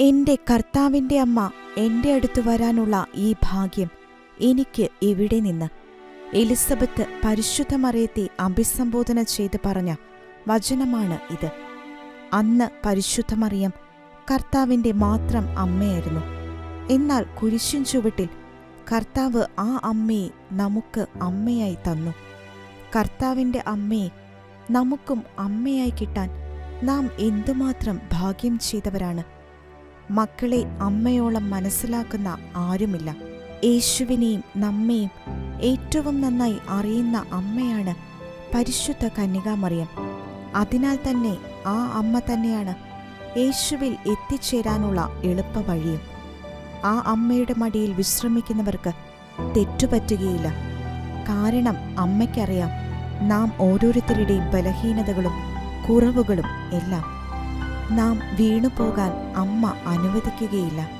എന്റെ കർത്താവിന്റെ അമ്മ എന്റെ അടുത്ത് വരാനുള്ള ഈ ഭാഗ്യം എനിക്ക് ഇവിടെ നിന്ന്? എലിസബത്ത് പരിശുദ്ധമറിയത്തെ അഭിസംബോധന ചെയ്ത് പറഞ്ഞ വചനമാണ് ഇത്. അന്ന് പരിശുദ്ധമറിയം കർത്താവിന്റെ മാത്രം അമ്മയായിരുന്നു. എന്നാൽ കുരിശിൻ ചുവട്ടിൽ കർത്താവ് ആ അമ്മയെ നമുക്ക് അമ്മയായി തന്നു. കർത്താവിന്റെ അമ്മയെ നമുക്കും അമ്മയായി കിട്ടാൻ നാം എന്തുമാത്രം ഭാഗ്യം ചെയ്തവരാണ്? മക്കളെ അമ്മയോളം മനസ്സിലാക്കുന്ന ആരുമില്ല. യേശുവിനെയും നമ്മെയും ഏറ്റവും നന്നായി അറിയുന്ന അമ്മയാണ് പരിശുദ്ധ കന്യകാമറിയം. അതിനാൽ തന്നെ ആ അമ്മ തന്നെയാണ് യേശുവിൽ എത്തിച്ചേരാനുള്ള എളുപ്പ വഴിയും. ആ അമ്മയുടെ മടിയിൽ വിശ്രമിക്കുന്നവർക്ക് തെറ്റുപറ്റുകയില്ല കാരണം അമ്മയ്ക്കറിയാം നാം ഓരോരുത്തരുടെയും ബലഹീനതകളും കുറവുകളും എല്ലാം നാം വീണുപോകാൻ അമ്മ അനുവദിക്കുകയില്ല.